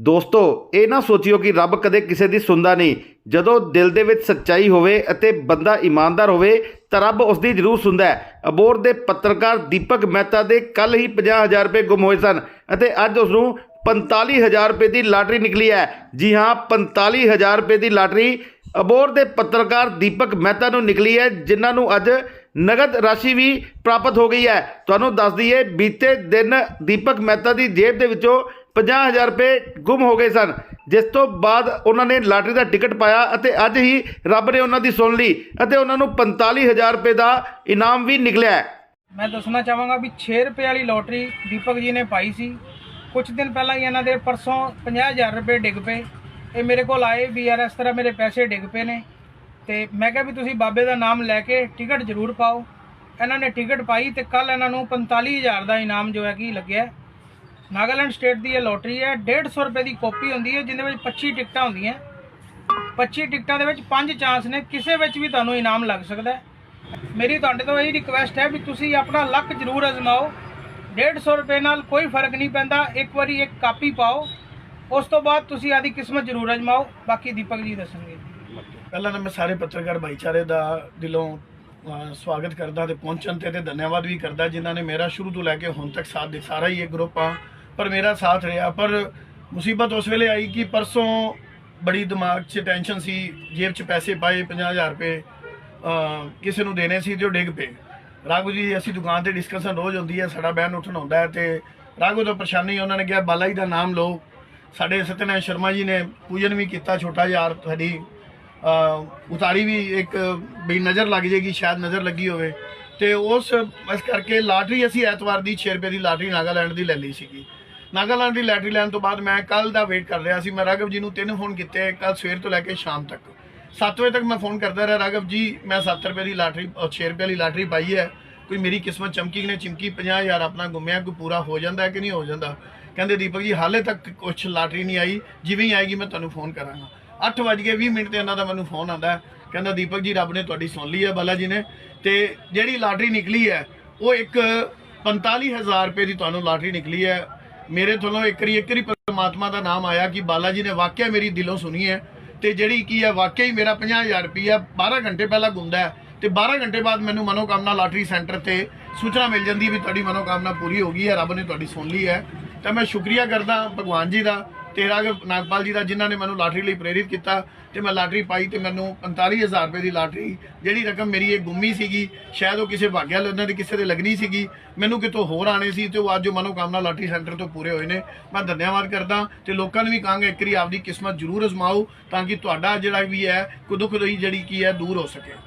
ਦੋਸਤੋ, ਇਹ ਨਾ ਸੋਚਿਓ ਕਿ ਰੱਬ ਕਦੇ ਕਿਸੇ ਦੀ ਸੁਣਦਾ ਨਹੀਂ। ਜਦੋਂ ਦਿਲ ਦੇ ਵਿੱਚ ਸੱਚਾਈ ਹੋਵੇ ਅਤੇ ਬੰਦਾ ਇਮਾਨਦਾਰ ਹੋਵੇ, ਤਾਂ ਰੱਬ ਉਸ ਦੀ ਜ਼ਰੂਰ ਸੁਣਦਾ ਹੈ। ਅਬੋਰ ਦੇ ਪੱਤਰਕਾਰ ਦੀਪਕ ਮਹਿਤਾ ਦੇ ਕੱਲ ਹੀ 50000 ਰੁਪਏ ਗੁੰਮ ਹੋਏ ਸਨ ਅਤੇ ਅੱਜ ਉਸ ਨੂੰ 45000 ਰੁਪਏ ਦੀ ਲਾਟਰੀ ਨਿਕਲੀ ਹੈ। ਜੀ ਹਾਂ 45000 ਰੁਪਏ ਦੀ ਲਾਟਰੀ ਅਬੋਰ ਦੇ ਪੱਤਰਕਾਰ ਦੀਪਕ ਮਹਿਤਾ ਨੂੰ ਨਿਕਲੀ ਹੈ, ਜਿਨ੍ਹਾਂ ਨੂੰ ਅੱਜ ਨਗਦ ਰਾਸ਼ੀ ਵੀ ਪ੍ਰਾਪਤ ਹੋ ਗਈ ਹੈ। ਤੁਹਾਨੂੰ ਦੱਸ ਦਈਏ, ਬੀਤੇ ਦਿਨ ਦੀਪਕ ਮਹਿਤਾ ਦੀ ਜੇਬ ਦੇ ਵਿੱਚੋਂ 50000 ਰੁਪਏ ਗੁੰਮ ਹੋ ਗਏ ਸਨ। ਜਿਸ ਤੋਂ ਬਾਅਦ ਉਹਨਾਂ ਨੇ ਲਾਟਰੀ ਦਾ ਟਿਕਟ ਪਾਇਆ ਅਤੇ ਅੱਜ ਹੀ ਰੱਬ ਨੇ ਉਹਨਾਂ ਦੀ ਸੁਣ ਲਈ ਅਤੇ ਉਹਨਾਂ ਨੂੰ 45000 ਰੁਪਏ ਦਾ ਇਨਾਮ ਵੀ ਨਿਕਲਿਆ ਮੈਂ ਦੱਸਣਾ ਚਾਹਾਂਗਾ ਵੀ 6 ਰੁਪਏ ਵਾਲੀ ਲੋਟਰੀ ਦੀਪਕ ਜੀ ਨੇ ਪਾਈ ਸੀ। ਕੁਝ ਦਿਨ ਪਹਿਲਾਂ ਹੀ ਇਹਨਾਂ ਦੇ ਪਰਸੋਂ 50000 ਰੁਪਏ ਡਿੱਗ ਪਏ। ਇਹ ਮੇਰੇ ਕੋਲ ਆਏ ਵੀ ਯਾਰ ਇਸ ਤਰ੍ਹਾਂ ਮੇਰੇ ਪੈਸੇ ਡਿੱਗ ਪਏ ਨੇ। ਤੇ ਮੈਂ ਕਿਹਾ ਵੀ ਤੁਸੀਂ ਬਾਬੇ ਦਾ ਨਾਮ ਲੈ ਕੇ ਟਿਕਟ ਜ਼ਰੂਰ ਪਾਓ। ਇਹਨਾਂ ਨੇ ਟਿਕਟ ਪਾਈ ਤੇ ਕੱਲ ਇਹਨਾਂ ਨੂੰ 45000 ਦਾ ਇਨਾਮ ਜੋ ਹੈ ਕਿ ਲੱਗਿਆ। ਨਾਗਾਲੈਂਡ ਸਟੇਟ ਦੀ ਇਹ ਲੋਟਰੀ ਹੈ। 150 ਰੁਪਏ ਦੀ ਕਾਪੀ ਹੁੰਦੀ ਹੈ, ਜਿਹਦੇ ਵਿੱਚ 25 ਟਿਕਟਾਂ ਹੁੰਦੀਆਂ। 25 ਟਿਕਟਾਂ ਦੇ ਵਿੱਚ 5 ਚਾਂਸ ਨੇ। ਕਿਸੇ ਵਿੱਚ ਵੀ ਤੁਹਾਨੂੰ ਇਨਾਮ ਲੱਗ ਸਕਦਾ ਮੇਰੀ ਤੁਹਾਡੇ ਤੋਂ ਇਹ ਰਿਕੁਐਸਟ ਹੈ ਵੀ ਤੁਸੀਂ ਆਪਣਾ ਲੱਕ ਜ਼ਰੂਰ ਅਜ਼ਮਾਓ। 150 ਰੁਪਏ ਨਾਲ ਕੋਈ ਫ਼ਰਕ ਨਹੀਂ ਪੈਂਦਾ। ਇੱਕ ਵਾਰੀ ਇੱਕ ਕਾਪੀ ਪਾਓ। ਉਸ ਤੋਂ ਬਾਅਦ ਤੁਸੀਂ ਆਦੀ ਕਿਸਮਤ ਜ਼ਰੂਰ ਅਜ਼ਮਾਓ। ਬਾਕੀ ਦੀਪਕ ਜੀ ਦੱਸਣਗੇ। ਪਹਿਲਾਂ ਤਾਂ ਮੈਂ ਸਾਰੇ ਪੱਤਰਕਾਰ ਭਾਈਚਾਰੇ ਦਾ ਦਿਲੋਂ ਸਵਾਗਤ ਕਰਦਾ ਤੇ ਪਹੁੰਚਣ ਤੇ ਤੇ ਧੰਨਵਾਦ ਵੀ ਕਰਦਾ, ਜਿਨ੍ਹਾਂ ਨੇ ਮੇਰਾ ਸ਼ੁਰੂ ਤੋਂ ਲੈ ਕੇ ਹੁਣ ਤੱਕ ਸਾਥ ਦੇ ਸਾਰਾ ਹੀ ਇਹ ਗਰੁੱਪ ਆ। ਪਰ ਮੇਰਾ ਸਾਥ ਰਿਹਾ। ਪਰ ਮੁਸੀਬਤ ਉਸ ਵੇਲੇ ਆਈ ਕਿ ਪਰਸੋਂ ਬੜੀ ਦਿਮਾਗ 'ਚ ਟੈਨਸ਼ਨ ਸੀ। ਜੇਬ 'ਚ ਪੈਸੇ ਪਾਏ 50000 ਰੁਪਏ ਕਿਸੇ ਨੂੰ ਦੇਣੇ ਸੀ ਤੇ ਉਹ ਡਿੱਗ ਪਏ। ਰਾਘੂ ਜੀ, ਅਸੀਂ ਦੁਕਾਨ ਤੇ ਡਿਸਕਸ਼ਨ ਰੋਜ਼ ਹੁੰਦੀ ਹੈ, ਸਾਡਾ ਬਹਿਨ ਉੱਠਣ ਹੁੰਦਾ ਹੈ ਤੇ ਰਾਘੂ ਤੋਂ ਪਰੇਸ਼ਾਨੀ ਉਹਨਾਂ ਨੇ ਕਿਹਾ, ਬਾਲਾ ਜੀ ਦਾ ਨਾਮ ਲਓ। ਸਾਡੇ ਸਤਿਨਾਰਾਇਣ ਸ਼ਰਮਾ ਜੀ ਨੇ ਪੂਜਨ ਵੀ ਕੀਤਾ, ਛੋਟਾ ਯਾਰ ਤੁਹਾਡੀ ਉਤਾਰੀ ਵੀ ਇੱਕ ਵੀ ਨਜ਼ਰ ਲੱਗ ਜੇਗੀ, ਸ਼ਾਇਦ ਨਜ਼ਰ ਲੱਗੀ ਹੋਵੇ। ਤੇ ਉਸ, ਇਸ ਕਰਕੇ ਲਾਟਰੀ ਅਸੀਂ ਐਤਵਾਰ ਦੀ 6 ਰੁਪਏ ਦੀ ਲਾਟਰੀ ਨਾਗਾਲੈਂਡ ਦੀ ਲੈ ਲਈ ਸੀਗੀ। ਨਾਗਾਲੈਂਡ ਦੀ ਲਾਟਰੀ ਲੈਣ ਤੋਂ ਬਾਅਦ ਮੈਂ ਕੱਲ ਦਾ ਵੇਟ ਕਰ ਰਿਹਾ ਸੀ। ਮੈਂ ਰਾਘਵ ਜੀ ਨੂੰ ਤਿੰਨ ਫੋਨ ਕੀਤੇ ਕੱਲ ਸਵੇਰ ਤੋਂ ਲੈ ਕੇ ਸ਼ਾਮ ਤੱਕ। 7 ਵਜੇ ਤੱਕ ਮੈਂ ਫੋਨ ਕਰਦਾ ਰਿਹਾ। ਰਾਘਵ ਜੀ, ਮੈਂ 7 ਰੁਪਏ ਦੀ ਲਾਟਰੀ, ਅਹ 6 ਰੁਪਏ ਦੀ ਲਾਟਰੀ ਪਾਈ ਹੈ। ਕੋਈ ਮੇਰੀ ਕਿਸਮਤ ਚਮਕੀ ਕਿ ਨੇ ਚਮਕੀ? 50000 ਆਪਣਾ ਗੁੰਮਿਆ, ਕੋਈ ਪੂਰਾ ਹੋ ਜਾਂਦਾ ਕਿ ਨਹੀਂ ਹੋ ਜਾਂਦਾ? ਕਹਿੰਦੇ, ਦੀਪਕ ਜੀ, ਹਾਲੇ ਤੱਕ ਕੁਝ ਲਾਟਰੀ ਨਹੀਂ ਆਈ। ਜਿਵੇਂ ਹੀ ਆਏਗੀ, ਮੈਂ ਤੁਹਾਨੂੰ ਫੋਨ ਕਰਾਂਗਾ। 8 ਵਜ ਕੇ 20 ਮਿੰਟ ਤੇ ਇਹਨਾਂ ਦਾ ਮੈਨੂੰ ਫੋਨ ਆਂਦਾ ਕਹਿੰਦਾ, ਦੀਪਕ ਜੀ, ਰੱਬ ਨੇ ਤੁਹਾਡੀ ਸੁਣ ਲਈ ਹੈ, ਬਾਲਾ ਜੀ ਨੇ। ਤੇ ਜਿਹੜੀ ਲਾਟਰੀ ਨਿਕਲੀ ਹੈ, ਉਹ ਇੱਕ 45000 ਰੁਪਏ ਦੀ ਤੁਹਾਨੂੰ ਲਾਟਰੀ ਨਿਕਲੀ ਹੈ। ਮੇਰੇ ਵੱਲੋਂ ਇੱਕ ਵਾਰੀ ਇੱਕ ਵਾਰੀ ਪਰਮਾਤਮਾ ਦਾ ਨਾਮ ਆਇਆ ਕਿ ਬਾਲਾ ਜੀ ਨੇ ਵਾਕਿਆ ਮੇਰੀ ਦਿਲੋਂ ਸੁਣੀ ਹੈ ਤੇ ਜਿਹੜੀ ਕੀ ਹੈ, ਵਾਕਿਆ ਹੀ ਮੇਰਾ 50000 ਰੁਪਇਆ 12 ਘੰਟੇ ਪਹਿਲਾਂ ਗੁੰਦਾ ਹੈ ਤੇ 12 ਘੰਟੇ ਬਾਅਦ ਮੈਨੂੰ ਮਨੋਕਾਮਨਾ ਲਾਟਰੀ ਸੈਂਟਰ ਤੇ ਸੂਚਨਾ ਮਿਲ ਜਾਂਦੀ ਵੀ ਤੁਹਾਡੀ ਮਨੋਕਾਮਨਾ ਪੂਰੀ ਹੋ ਗਈ ਹੈ, ਰੱਬ ਨੇ ਤੁਹਾਡੀ ਸੁਣ ਲਈ ਹੈ। ਤਾਂ ਮੈਂ ਸ਼ੁਕਰੀਆ ਕਰਦਾ ਭਗਵਾਨ ਜੀ ਦਾ ਤੇ ਰਾਘਵ ਨਾਗਪਾਲ ਜੀ ਦਾ ਜਿਨ੍ਹਾਂ ਨੇ ਮੈਨੂੰ ਲਾਟਰੀ ਲਈ ਪ੍ਰੇਰਿਤ ਕੀਤਾ ਤੇ ਮੈਂ ਲਾਟਰੀ ਪਾਈ ਤੇ ਮੈਨੂੰ 45000 ਰੁਪਏ ਦੀ ਲਾਟਰੀ, ਜਿਹੜੀ ਰਕਮ ਮੇਰੀ ਇਹ ਗੁੰਮੀ ਸੀਗੀ, ਸ਼ਾਇਦ ਉਹ ਕਿਸੇ ਭਾਗਿਆ ਉਹਨਾਂ ਦੇ, ਕਿਸੇ ਦੇ ਲੱਗਣੀ ਸੀਗੀ, ਮੈਨੂੰ ਕਿਤੋਂ ਹੋਰ ਆਣੇ ਸੀ ਤੇ ਉਹ ਅੱਜ ਉਹ ਮਨੋਕਾਮਨਾ ਲਾਟਰੀ ਸੈਂਟਰ ਤੋਂ ਪੂਰੇ ਹੋਏ ਨੇ। ਮੈਂ ਧੰਨਵਾਦ ਕਰਦਾ ਤੇ ਲੋਕਾਂ ਨੂੰ ਵੀ ਕਹਾਂਗਾ ਇੱਕ ਵਾਰੀ ਆਪਦੀ ਕਿਸਮਤ ਜ਼ਰੂਰ ਅਜ਼ਮਾਓ ਤਾਂ ਕਿ ਤੁਹਾਡਾ ਜਿਹੜਾ ਵੀ ਹੈ ਕੋਈ ਦੁੱਖ ਦੋਈ ਜਿਹੜੀ ਕੀ ਹੈ, ਦੂਰ ਹੋ ਸਕੇ।